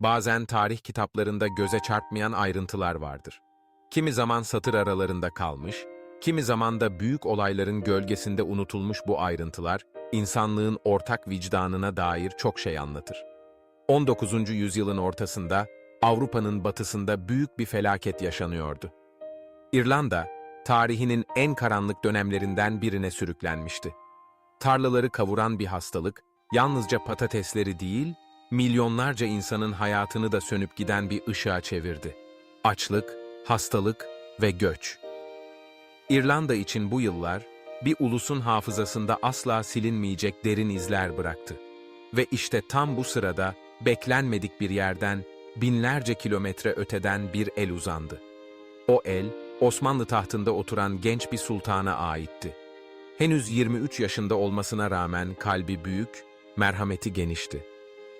Bazen tarih kitaplarında göze çarpmayan ayrıntılar vardır. Kimi zaman satır aralarında kalmış, kimi zaman da büyük olayların gölgesinde unutulmuş bu ayrıntılar, insanlığın ortak vicdanına dair çok şey anlatır. 19. yüzyılın ortasında, Avrupa'nın batısında büyük bir felaket yaşanıyordu. İrlanda, tarihinin en karanlık dönemlerinden birine sürüklenmişti. Tarlaları kavuran bir hastalık, yalnızca patatesleri değil, milyonlarca insanın hayatını da sönüp giden bir ışığa çevirdi. Açlık, hastalık ve göç. İrlanda için bu yıllar, bir ulusun hafızasında asla silinmeyecek derin izler bıraktı. Ve işte tam bu sırada, beklenmedik bir yerden, binlerce kilometre öteden bir el uzandı. O el, Osmanlı tahtında oturan genç bir sultana aitti. Henüz 23 yaşında olmasına rağmen kalbi büyük, merhameti genişti.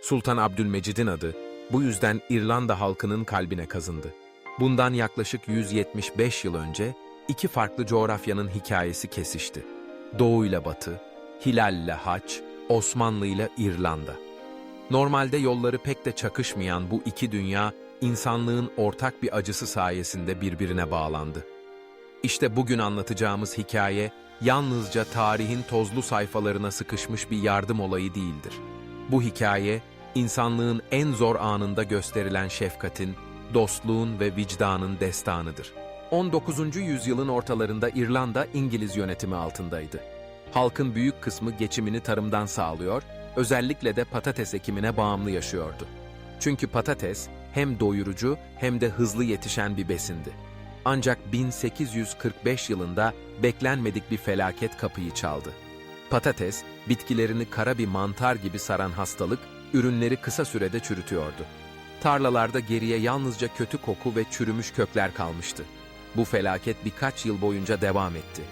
Sultan Abdülmecid'in adı, bu yüzden İrlanda halkının kalbine kazındı. Bundan yaklaşık 175 yıl önce, iki farklı coğrafyanın hikayesi kesişti. Doğu ile Batı, Hilal ile Haç, Osmanlı ile İrlanda. Normalde yolları pek de çakışmayan bu iki dünya, insanlığın ortak bir acısı sayesinde birbirine bağlandı. İşte bugün anlatacağımız hikaye, yalnızca tarihin tozlu sayfalarına sıkışmış bir yardım olayı değildir. Bu hikaye, insanlığın en zor anında gösterilen şefkatin, dostluğun ve vicdanın destanıdır. 19. yüzyılın ortalarında İrlanda İngiliz yönetimi altındaydı. Halkın büyük kısmı geçimini tarımdan sağlıyor, özellikle de patates ekimine bağımlı yaşıyordu. Çünkü patates hem doyurucu hem de hızlı yetişen bir besindi. Ancak 1845 yılında beklenmedik bir felaket kapıyı çaldı. Patates, bitkilerini kara bir mantar gibi saran hastalık, ürünleri kısa sürede çürütüyordu. Tarlalarda geriye yalnızca kötü koku ve çürümüş kökler kalmıştı. Bu felaket birkaç yıl boyunca devam etti.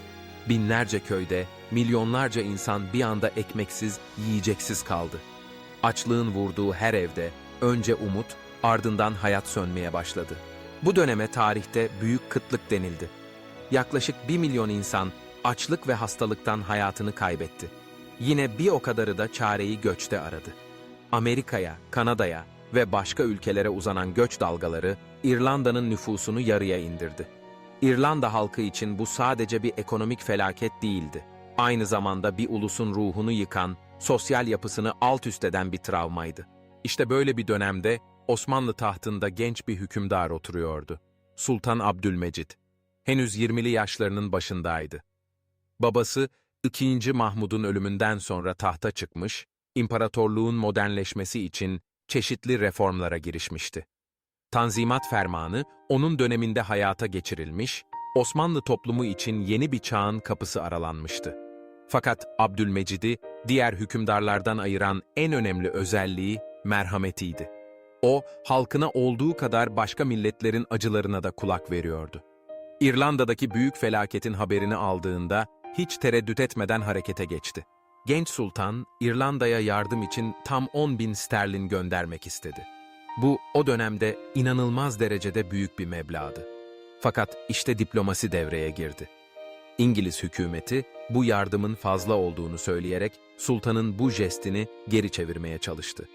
Binlerce köyde, milyonlarca insan bir anda ekmeksiz, yiyeceksiz kaldı. Açlığın vurduğu her evde önce umut, ardından hayat sönmeye başladı. Bu döneme tarihte büyük kıtlık denildi. Yaklaşık bir milyon insan açlık ve hastalıktan hayatını kaybetti. Yine bir o kadarı da çareyi göçte aradı. Amerika'ya, Kanada'ya ve başka ülkelere uzanan göç dalgaları İrlanda'nın nüfusunu yarıya indirdi. İrlanda halkı için bu sadece bir ekonomik felaket değildi. Aynı zamanda bir ulusun ruhunu yıkan, sosyal yapısını alt üst eden bir travmaydı. İşte böyle bir dönemde Osmanlı tahtında genç bir hükümdar oturuyordu. Sultan Abdülmecid. Henüz 20'li yaşlarının başındaydı. Babası 2. Mahmud'un ölümünden sonra tahta çıkmış, imparatorluğun modernleşmesi için çeşitli reformlara girişmişti. Tanzimat Fermanı onun döneminde hayata geçirilmiş, Osmanlı toplumu için yeni bir çağın kapısı aralanmıştı. Fakat Abdülmecid'i diğer hükümdarlardan ayıran en önemli özelliği merhametiydi. O, halkına olduğu kadar başka milletlerin acılarına da kulak veriyordu. İrlanda'daki büyük felaketin haberini aldığında hiç tereddüt etmeden harekete geçti. Genç sultan, İrlanda'ya yardım için tam 10 bin sterlin göndermek istedi. Bu, o dönemde inanılmaz derecede büyük bir meblağdı. Fakat işte diplomasi devreye girdi. İngiliz hükümeti, bu yardımın fazla olduğunu söyleyerek sultanın bu jestini geri çevirmeye çalıştı.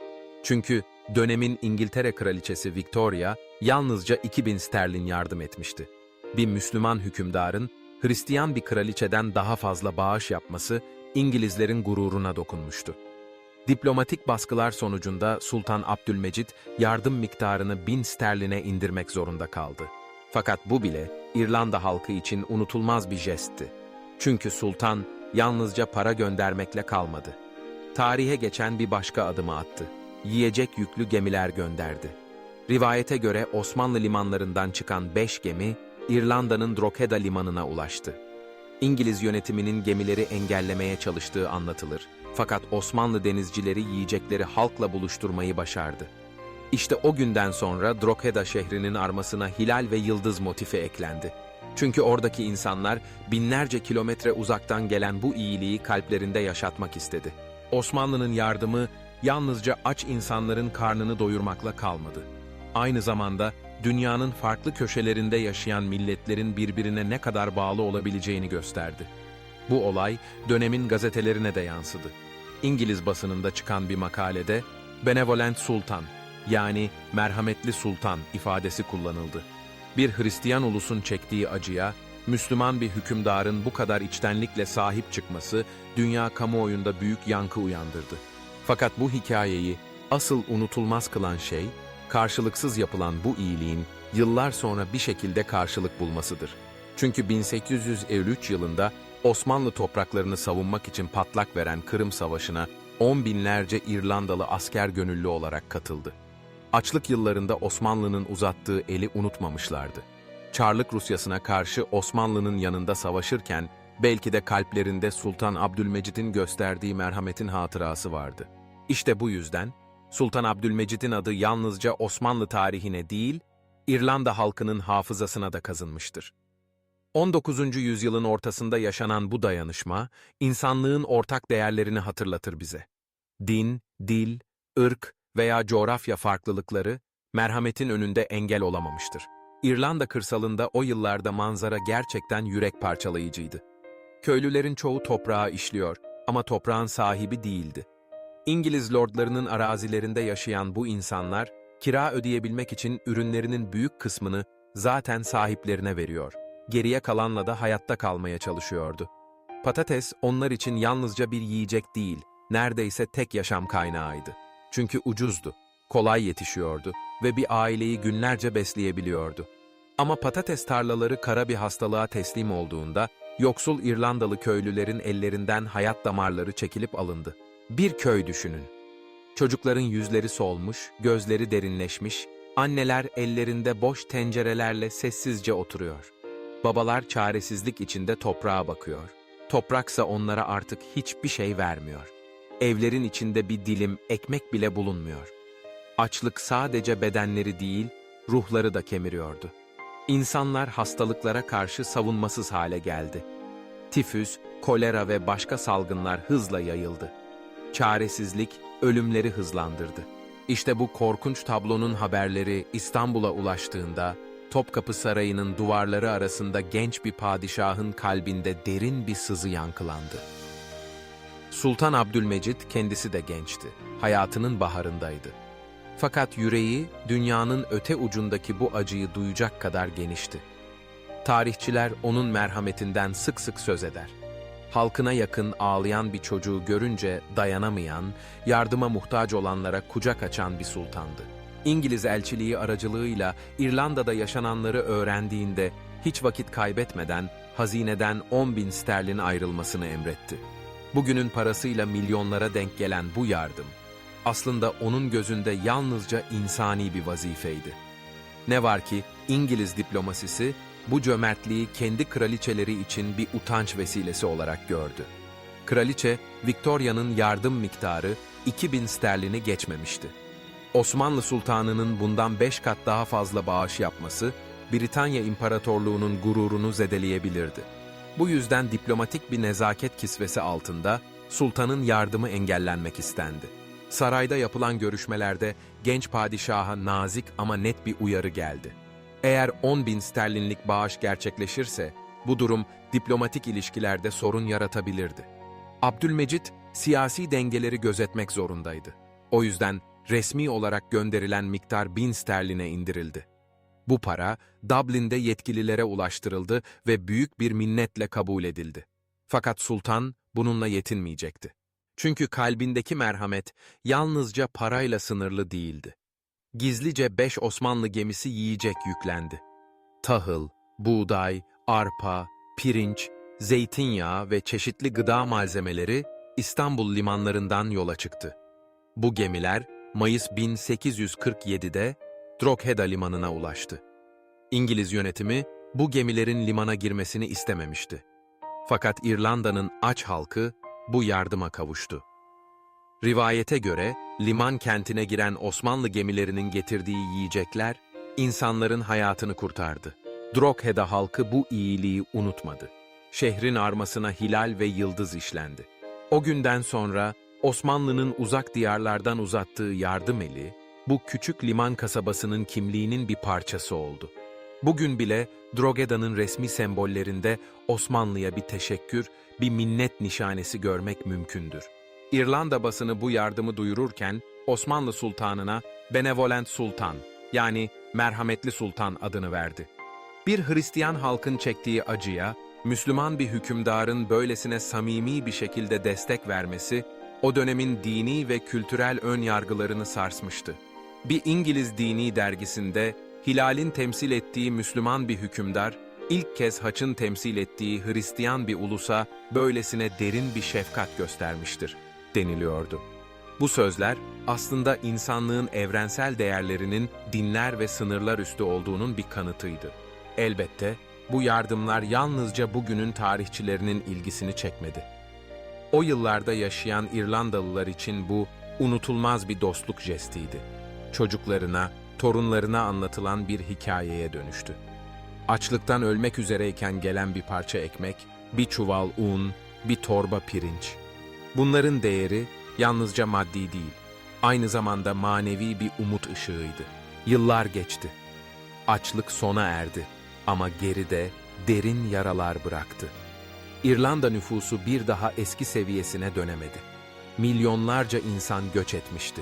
Çünkü dönemin İngiltere kraliçesi Victoria yalnızca 2000 sterlin yardım etmişti. Bir Müslüman hükümdarın Hristiyan bir kraliçeden daha fazla bağış yapması İngilizlerin gururuna dokunmuştu. Diplomatik baskılar sonucunda Sultan Abdülmecid yardım miktarını 1000 sterline indirmek zorunda kaldı. Fakat bu bile İrlanda halkı için unutulmaz bir jestti. Çünkü sultan yalnızca para göndermekle kalmadı. Tarihe geçen bir başka adımı attı. Yiyecek yüklü gemiler gönderdi. Rivayete göre Osmanlı limanlarından çıkan beş gemi, İrlanda'nın Drogheda limanına ulaştı. İngiliz yönetiminin gemileri engellemeye çalıştığı anlatılır. Fakat Osmanlı denizcileri yiyecekleri halkla buluşturmayı başardı. İşte o günden sonra Drogheda şehrinin armasına hilal ve yıldız motifi eklendi. Çünkü oradaki insanlar binlerce kilometre uzaktan gelen bu iyiliği kalplerinde yaşatmak istedi. Osmanlı'nın yardımı yalnızca aç insanların karnını doyurmakla kalmadı. Aynı zamanda dünyanın farklı köşelerinde yaşayan milletlerin birbirine ne kadar bağlı olabileceğini gösterdi. Bu olay dönemin gazetelerine de yansıdı. İngiliz basınında çıkan bir makalede Benevolent Sultan, yani merhametli sultan ifadesi kullanıldı. Bir Hristiyan ulusun çektiği acıya, Müslüman bir hükümdarın bu kadar içtenlikle sahip çıkması dünya kamuoyunda büyük yankı uyandırdı. Fakat bu hikayeyi asıl unutulmaz kılan şey, karşılıksız yapılan bu iyiliğin yıllar sonra bir şekilde karşılık bulmasıdır. Çünkü 1853 yılında Osmanlı topraklarını savunmak için patlak veren Kırım Savaşı'na on binlerce İrlandalı asker gönüllü olarak katıldı. Açlık yıllarında Osmanlı'nın uzattığı eli unutmamışlardı. Çarlık Rusyasına karşı Osmanlı'nın yanında savaşırken belki de kalplerinde Sultan Abdülmecid'in gösterdiği merhametin hatırası vardı. İşte bu yüzden Sultan Abdülmecid'in adı yalnızca Osmanlı tarihine değil, İrlanda halkının hafızasına da kazınmıştır. 19. yüzyılın ortasında yaşanan bu dayanışma, insanlığın ortak değerlerini hatırlatır bize. Din, dil, ırk veya coğrafya farklılıkları, merhametin önünde engel olamamıştır. İrlanda kırsalında o yıllarda manzara gerçekten yürek parçalayıcıydı. Köylülerin çoğu toprağa işliyor ama toprağın sahibi değildi. İngiliz lordlarının arazilerinde yaşayan bu insanlar, kira ödeyebilmek için ürünlerinin büyük kısmını zaten sahiplerine veriyor. Geriye kalanla da hayatta kalmaya çalışıyordu. Patates onlar için yalnızca bir yiyecek değil, neredeyse tek yaşam kaynağıydı. Çünkü ucuzdu, kolay yetişiyordu ve bir aileyi günlerce besleyebiliyordu. Ama patates tarlaları kara bir hastalığa teslim olduğunda, yoksul İrlandalı köylülerin ellerinden hayat damarları çekilip alındı. Bir köy düşünün. Çocukların yüzleri solmuş, gözleri derinleşmiş, anneler ellerinde boş tencerelerle sessizce oturuyor. Babalar çaresizlik içinde toprağa bakıyor. Topraksa onlara artık hiçbir şey vermiyor. Evlerin içinde bir dilim ekmek bile bulunmuyor. Açlık sadece bedenleri değil, ruhları da kemiriyordu. İnsanlar hastalıklara karşı savunmasız hale geldi. Tifüs, kolera ve başka salgınlar hızla yayıldı. Çaresizlik ölümleri hızlandırdı. İşte bu korkunç tablonun haberleri İstanbul'a ulaştığında Topkapı Sarayı'nın duvarları arasında genç bir padişahın kalbinde derin bir sızı yankılandı. Sultan Abdülmecid kendisi de gençti. Hayatının baharındaydı. Fakat yüreği dünyanın öte ucundaki bu acıyı duyacak kadar genişti. Tarihçiler onun merhametinden sık sık söz eder. Halkına yakın ağlayan bir çocuğu görünce dayanamayan, yardıma muhtaç olanlara kucak açan bir sultandı. İngiliz elçiliği aracılığıyla İrlanda'da yaşananları öğrendiğinde hiç vakit kaybetmeden hazineden 10 bin sterlin ayrılmasını emretti. Bugünün parasıyla milyonlara denk gelen bu yardım, aslında onun gözünde yalnızca insani bir vazifeydi. Ne var ki İngiliz diplomasisi bu cömertliği kendi kraliçeleri için bir utanç vesilesi olarak gördü. Kraliçe, Victoria'nın yardım miktarı 2000 sterlini geçmemişti. Osmanlı Sultanı'nın bundan beş kat daha fazla bağış yapması, Britanya İmparatorluğu'nun gururunu zedeleyebilirdi. Bu yüzden diplomatik bir nezaket kisvesi altında sultanın yardımı engellenmek istendi. Sarayda yapılan görüşmelerde genç padişaha nazik ama net bir uyarı geldi. Eğer 10 bin sterlinlik bağış gerçekleşirse, bu durum diplomatik ilişkilerde sorun yaratabilirdi. Abdülmecit, siyasi dengeleri gözetmek zorundaydı. O yüzden resmi olarak gönderilen miktar bin sterline indirildi. Bu para, Dublin'de yetkililere ulaştırıldı ve büyük bir minnetle kabul edildi. Fakat sultan bununla yetinmeyecekti. Çünkü kalbindeki merhamet yalnızca parayla sınırlı değildi. Gizlice beş Osmanlı gemisi yiyecek yüklendi. Tahıl, buğday, arpa, pirinç, zeytinyağı ve çeşitli gıda malzemeleri İstanbul limanlarından yola çıktı. Bu gemiler Mayıs 1847'de Drogheda limanına ulaştı. İngiliz yönetimi bu gemilerin limana girmesini istememişti. Fakat İrlanda'nın aç halkı bu yardıma kavuştu. Rivayete göre liman kentine giren Osmanlı gemilerinin getirdiği yiyecekler insanların hayatını kurtardı. Drogheda halkı bu iyiliği unutmadı. Şehrin armasına hilal ve yıldız işlendi. O günden sonra Osmanlı'nın uzak diyarlardan uzattığı yardım eli, bu küçük liman kasabasının kimliğinin bir parçası oldu. Bugün bile Drogheda'nın resmi sembollerinde Osmanlı'ya bir teşekkür, bir minnet nişanesi görmek mümkündür. İrlanda basını bu yardımı duyururken Osmanlı Sultanına Benevolent Sultan yani merhametli sultan adını verdi. Bir Hristiyan halkın çektiği acıya, Müslüman bir hükümdarın böylesine samimi bir şekilde destek vermesi, o dönemin dini ve kültürel ön yargılarını sarsmıştı. Bir İngiliz dini dergisinde Hilal'in temsil ettiği Müslüman bir hükümdar, ilk kez haçın temsil ettiği Hristiyan bir ulusa böylesine derin bir şefkat göstermiştir, deniliyordu. Bu sözler aslında insanlığın evrensel değerlerinin dinler ve sınırlar üstü olduğunun bir kanıtıydı. Elbette bu yardımlar yalnızca bugünün tarihçilerinin ilgisini çekmedi. O yıllarda yaşayan İrlandalılar için bu unutulmaz bir dostluk jestiydi. Çocuklarına, torunlarına anlatılan bir hikayeye dönüştü. Açlıktan ölmek üzereyken gelen bir parça ekmek, bir çuval un, bir torba pirinç. Bunların değeri yalnızca maddi değil, aynı zamanda manevi bir umut ışığıydı. Yıllar geçti. Açlık sona erdi ama geride derin yaralar bıraktı. İrlanda nüfusu bir daha eski seviyesine dönemedi. Milyonlarca insan göç etmişti.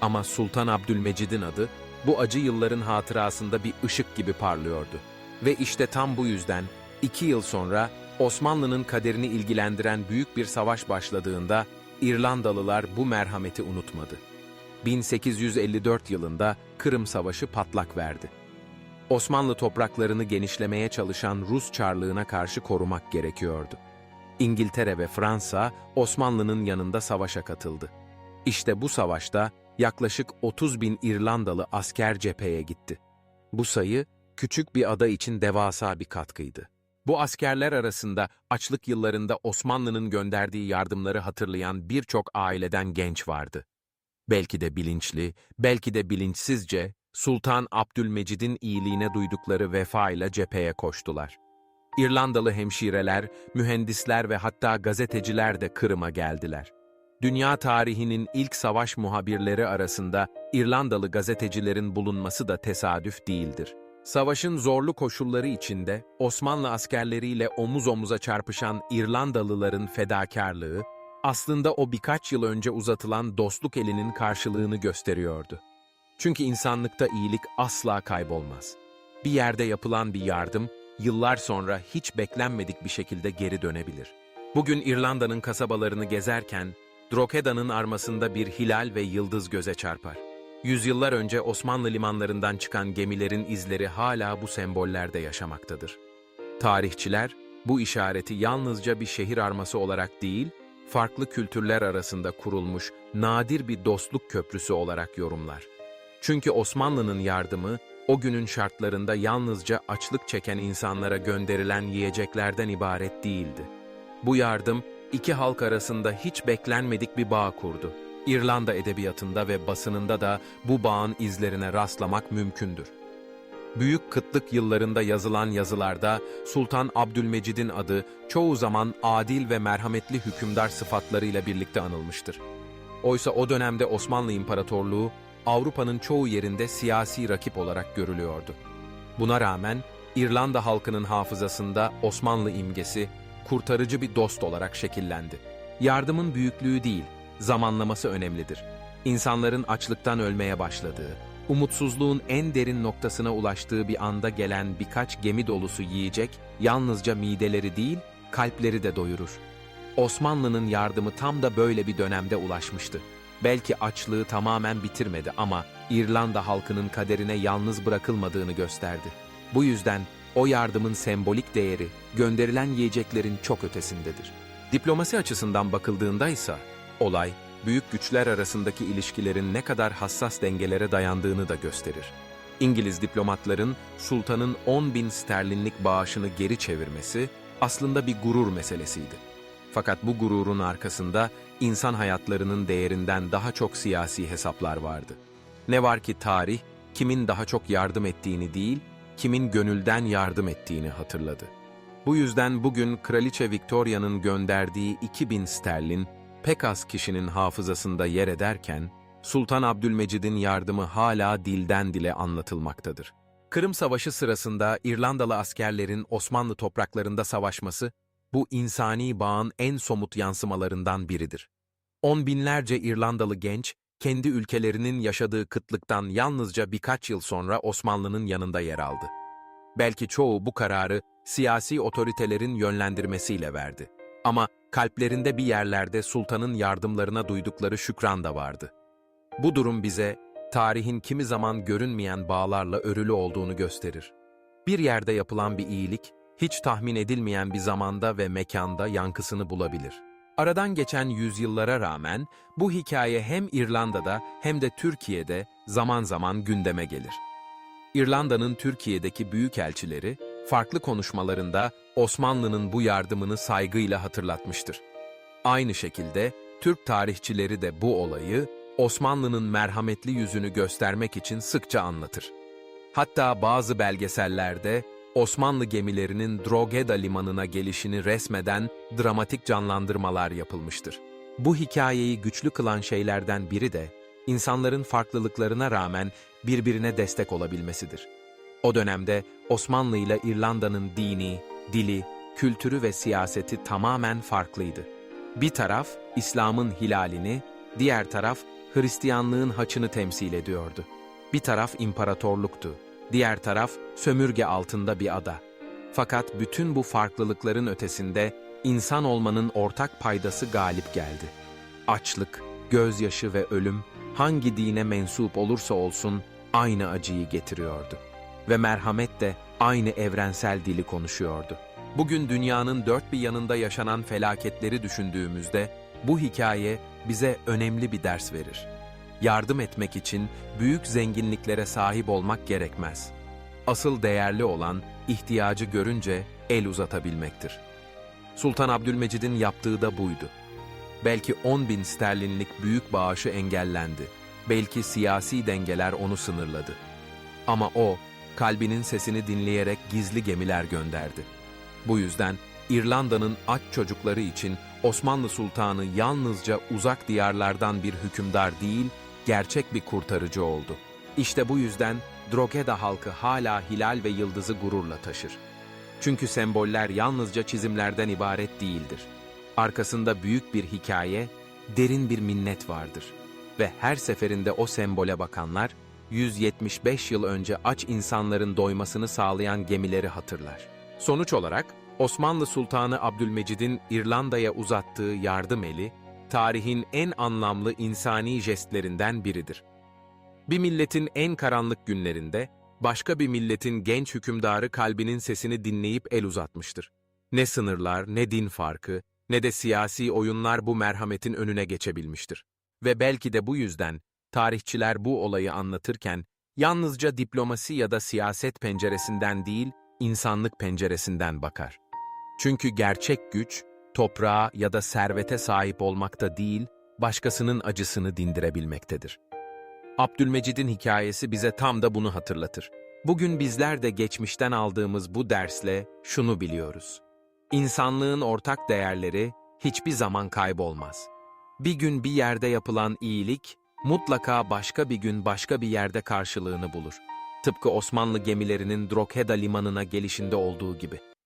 Ama Sultan Abdülmecid'in adı bu acı yılların hatırasında bir ışık gibi parlıyordu. Ve işte tam bu yüzden iki yıl sonra Osmanlı'nın kaderini ilgilendiren büyük bir savaş başladığında İrlandalılar bu merhameti unutmadı. 1854 yılında Kırım Savaşı patlak verdi. Osmanlı topraklarını genişlemeye çalışan Rus Çarlığına karşı korumak gerekiyordu. İngiltere ve Fransa Osmanlı'nın yanında savaşa katıldı. İşte bu savaşta yaklaşık 30 bin İrlandalı asker cepheye gitti. Bu sayı küçük bir ada için devasa bir katkıydı. Bu askerler arasında açlık yıllarında Osmanlı'nın gönderdiği yardımları hatırlayan birçok aileden genç vardı. Belki de bilinçli, belki de bilinçsizce Sultan Abdülmecid'in iyiliğine duydukları vefa ile cepheye koştular. İrlandalı hemşireler, mühendisler ve hatta gazeteciler de Kırım'a geldiler. Dünya tarihinin ilk savaş muhabirleri arasında İrlandalı gazetecilerin bulunması da tesadüf değildir. Savaşın zorlu koşulları içinde Osmanlı askerleriyle omuz omuza çarpışan İrlandalıların fedakarlığı, aslında o birkaç yıl önce uzatılan dostluk elinin karşılığını gösteriyordu. Çünkü insanlıkta iyilik asla kaybolmaz. Bir yerde yapılan bir yardım, yıllar sonra hiç beklenmedik bir şekilde geri dönebilir. Bugün İrlanda'nın kasabalarını gezerken, Drogheda'nın armasında bir hilal ve yıldız göze çarpar. Yüzyıllar önce Osmanlı limanlarından çıkan gemilerin izleri hala bu sembollerde yaşamaktadır. Tarihçiler, bu işareti yalnızca bir şehir arması olarak değil, farklı kültürler arasında kurulmuş nadir bir dostluk köprüsü olarak yorumlar. Çünkü Osmanlı'nın yardımı, o günün şartlarında yalnızca açlık çeken insanlara gönderilen yiyeceklerden ibaret değildi. Bu yardım, iki halk arasında hiç beklenmedik bir bağ kurdu. İrlanda edebiyatında ve basınında da bu bağın izlerine rastlamak mümkündür. Büyük kıtlık yıllarında yazılan yazılarda Sultan Abdülmecid'in adı çoğu zaman adil ve merhametli hükümdar sıfatlarıyla birlikte anılmıştır. Oysa o dönemde Osmanlı İmparatorluğu Avrupa'nın çoğu yerinde siyasi rakip olarak görülüyordu. Buna rağmen İrlanda halkının hafızasında Osmanlı imgesi kurtarıcı bir dost olarak şekillendi. Yardımın büyüklüğü değil, zamanlaması önemlidir. İnsanların açlıktan ölmeye başladığı, umutsuzluğun en derin noktasına ulaştığı bir anda gelen birkaç gemi dolusu yiyecek, yalnızca mideleri değil, kalpleri de doyurur. Osmanlı'nın yardımı tam da böyle bir dönemde ulaşmıştı. Belki açlığı tamamen bitirmedi ama İrlanda halkının kaderine yalnız bırakılmadığını gösterdi. Bu yüzden o yardımın sembolik değeri gönderilen yiyeceklerin çok ötesindedir. Diplomasi açısından bakıldığında ise olay büyük güçler arasındaki ilişkilerin ne kadar hassas dengelere dayandığını da gösterir. İngiliz diplomatların sultanın 10 bin sterlinlik bağışını geri çevirmesi aslında bir gurur meselesiydi. Fakat bu gururun arkasında insan hayatlarının değerinden daha çok siyasi hesaplar vardı. Ne var ki tarih, kimin daha çok yardım ettiğini değil, kimin gönülden yardım ettiğini hatırladı. Bu yüzden bugün Kraliçe Victoria'nın gönderdiği 2000 sterlin pek az kişinin hafızasında yer ederken, Sultan Abdülmecid'in yardımı hala dilden dile anlatılmaktadır. Kırım Savaşı sırasında İrlandalı askerlerin Osmanlı topraklarında savaşması, bu insani bağın en somut yansımalarından biridir. On binlerce İrlandalı genç, kendi ülkelerinin yaşadığı kıtlıktan yalnızca birkaç yıl sonra Osmanlı'nın yanında yer aldı. Belki çoğu bu kararı siyasi otoritelerin yönlendirmesiyle verdi. Ama kalplerinde bir yerlerde sultanın yardımlarına duydukları şükran da vardı. Bu durum bize tarihin kimi zaman görünmeyen bağlarla örülü olduğunu gösterir. Bir yerde yapılan bir iyilik, hiç tahmin edilmeyen bir zamanda ve mekanda yankısını bulabilir. Aradan geçen yüzyıllara rağmen bu hikaye hem İrlanda'da hem de Türkiye'de zaman zaman gündeme gelir. İrlanda'nın Türkiye'deki büyükelçileri, farklı konuşmalarında Osmanlı'nın bu yardımını saygıyla hatırlatmıştır. Aynı şekilde Türk tarihçileri de bu olayı Osmanlı'nın merhametli yüzünü göstermek için sıkça anlatır. Hatta bazı belgesellerde Osmanlı gemilerinin Drogheda limanına gelişini resmeden dramatik canlandırmalar yapılmıştır. Bu hikayeyi güçlü kılan şeylerden biri de insanların farklılıklarına rağmen birbirine destek olabilmesidir. O dönemde Osmanlı ile İrlanda'nın dini, dili, kültürü ve siyaseti tamamen farklıydı. Bir taraf İslam'ın hilalini, diğer taraf Hristiyanlığın haçını temsil ediyordu. Bir taraf imparatorluktu, diğer taraf sömürge altında bir ada. Fakat bütün bu farklılıkların ötesinde insan olmanın ortak paydası galip geldi. Açlık, gözyaşı ve ölüm hangi dine mensup olursa olsun aynı acıyı getiriyordu. Ve merhamet de aynı evrensel dili konuşuyordu. Bugün dünyanın dört bir yanında yaşanan felaketleri düşündüğümüzde bu hikaye bize önemli bir ders verir. Yardım etmek için büyük zenginliklere sahip olmak gerekmez. Asıl değerli olan ihtiyacı görünce el uzatabilmektir. Sultan Abdülmecid'in yaptığı da buydu. Belki 10 bin sterlinlik büyük bağışı engellendi. Belki siyasi dengeler onu sınırladı. Ama o, kalbinin sesini dinleyerek gizli gemiler gönderdi. Bu yüzden İrlanda'nın aç çocukları için Osmanlı Sultanı yalnızca uzak diyarlardan bir hükümdar değil, gerçek bir kurtarıcı oldu. İşte bu yüzden Drogheda halkı hala hilal ve yıldızı gururla taşır. Çünkü semboller yalnızca çizimlerden ibaret değildir. Arkasında büyük bir hikaye, derin bir minnet vardır. Ve her seferinde o sembole bakanlar, 175 yıl önce aç insanların doymasını sağlayan gemileri hatırlar. Sonuç olarak, Osmanlı Sultanı Abdülmecid'in İrlanda'ya uzattığı yardım eli, tarihin en anlamlı insani jestlerinden biridir. Bir milletin en karanlık günlerinde, başka bir milletin genç hükümdarı kalbinin sesini dinleyip el uzatmıştır. Ne sınırlar, ne din farkı, ne de siyasi oyunlar bu merhametin önüne geçebilmiştir. Ve belki de bu yüzden tarihçiler bu olayı anlatırken yalnızca diplomasi ya da siyaset penceresinden değil, insanlık penceresinden bakar. Çünkü gerçek güç, toprağa ya da servete sahip olmakta değil, başkasının acısını dindirebilmektedir. Abdülmecid'in hikayesi bize tam da bunu hatırlatır. Bugün bizler de geçmişten aldığımız bu dersle şunu biliyoruz. İnsanlığın ortak değerleri hiçbir zaman kaybolmaz. Bir gün bir yerde yapılan iyilik, mutlaka başka bir gün başka bir yerde karşılığını bulur. Tıpkı Osmanlı gemilerinin Drogheda limanına gelişinde olduğu gibi.